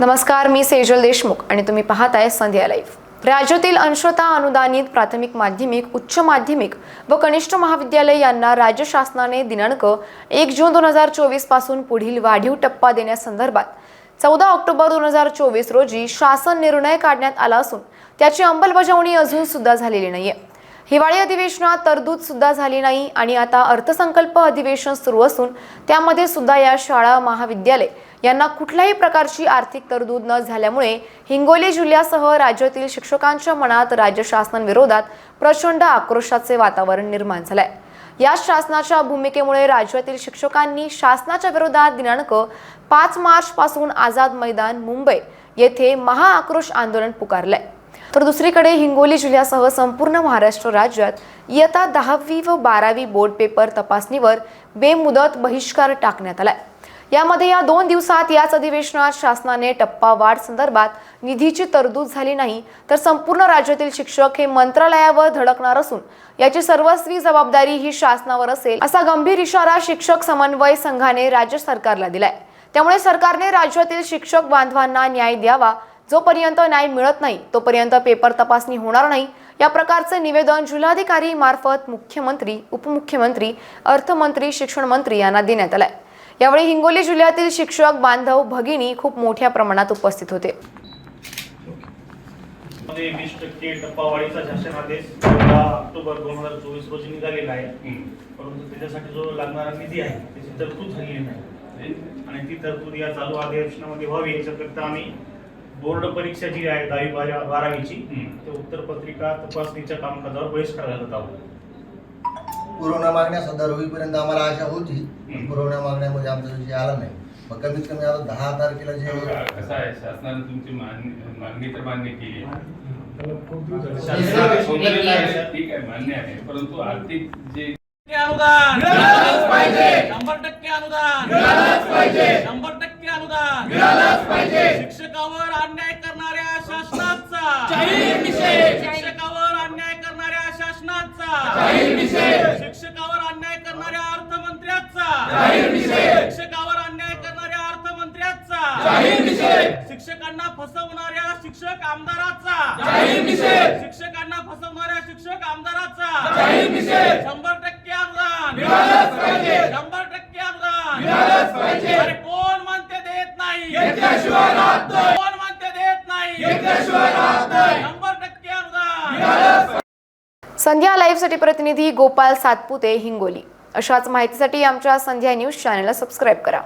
नमस्कार मी सेजल देशमुख आणि तुम्ही पाहताय संध्या लाईव्ह. राज्यातील अंशता अनुदानित प्राथमिक माध्यमिक उच्च माध्यमिक व कनिष्ठ महाविद्यालय यांना राज्य शासनाने दिनांक एक जून दोन हजार चोवीसपासून पुढील वाढीव टप्पा देण्यासंदर्भात चौदा ऑक्टोबर दोन हजार चोवीस रोजी शासन निर्णय काढण्यात आला असून त्याची अंमलबजावणी अजून सुद्धा झालेली नाहीये. हिवाळी अधिवेशनात तरतूद सुद्धा झाली नाही आणि आता अर्थसंकल्प अधिवेशन सुरू असून त्यामध्ये सुद्धा या शाळा महाविद्यालय यांना कुठल्याही प्रकारची आर्थिक तरतूद न झाल्यामुळे हिंगोली जिल्ह्यासह राज्यातील शिक्षकांच्या मनात राज्य शासनाविरोधात प्रचंड आक्रोशाचे वातावरण निर्माण झालंय. या शासनाच्या भूमिकेमुळे राज्यातील शिक्षकांनी शासनाच्या विरोधात दिनांक पाच मार्च पासून आझाद मैदान मुंबई येथे महाआक्रोश आंदोलन पुकारलंय. तर दुसरीकडे हिंगोली जिल्ह्यासह संपूर्ण महाराष्ट्र राज्यात इयत्ता दहावी व बारावी बोर्ड पेपर तपासणीवर बेमुदत बहिष्कार टाकण्यात आलाय. यामध्ये या दोन दिवसात याच अधिवेशनात शासनाने टप्पा वाढ संदर्भात निधीची तरतूद झाली नाही तर संपूर्ण राज्यातील शिक्षक हे मंत्रालयावर धडकणार असून याची सर्वस्वी जबाबदारी ही शासनावर असेल असा गंभीर इशारा शिक्षक समन्वय संघाने राज्य सरकारला दिलाय. त्यामुळे सरकारने राज्यातील शिक्षक बांधवांना न्याय द्यावा जोपर्यंत न्याय मिळत नाही तोपर्यंत पेपर तपासणी होणार नाही. या प्रकारचे निवेदन जिल्हाधिकारी मार्फत मुख्यमंत्री उपमुख्यमंत्री अर्थमंत्री शिक्षण मंत्री यांना देण्यात आलंय. यावेळी हिंगोली जिल्ह्यातील शिक्षक बांधव भगिनी खूप मोठ्या प्रमाणात उपस्थित होते. मध्ये वीस टक्के टप्पावाढीचा शासनादेश चौदा ऑक्टोबर दोन हजार चोवीस रोजी निघालेला आहे. परंतु त्याच्यासाठी जो लागणारा निधी आहे त्याची तरतूद झालेली नाही. आणि ती तरतूद या चालू अधिवेशनामध्ये व्हावी याच्याकरिता आम्ही बोर्ड परीक्षा जी आहे दहावी बारा- बारावीची ते उत्तरपत्रिका तपासणीच्या कामकाजावर बहिष्कार घालत आहोत. पुरवण्या मागण्या सदर होईपर्यंत आम्हाला आशा होती पुरवण्या मागण्यामध्ये आमचा विषय आला नाही. मग कमीत कमी आता दहा तारखेला जे कसं आहे शासनाने तुमची मागणी तर मान्य केली आहे. ठीक मान्य आहे. परंतु आर्थिक जे अनुदान. मिळालंच पाहिजे. शंभर टक्के अनुदान. मिळालंच पाहिजे. शंभर टक्के अनुदान. शिक्षकावर अन्याय करणाऱ्या शासनाचा. शिक्षकावर अन्याय करणाऱ्या अर्थमंत्र्याचा. शिक्षकावर अन्याय करणाऱ्या अर्थमंत्र्याचा. शिक्षकांना फसवणाऱ्या शिक्षक आमदाराचा. शिक्षकांना फसवणाऱ्या शिक्षक आमदाराचा. शंभर टक्के पाहिजे. शंभर टक्के अरे कोण म्हणते देत नाही? कोण म्हणते देत नाही? संध्या लाईव्हसाठी प्रतिनिधी गोपाल सातपुते हिंगोली. अशाच माहितीसाठी आमच्या संध्या न्यूज चॅनलला सबस्क्राईब करा.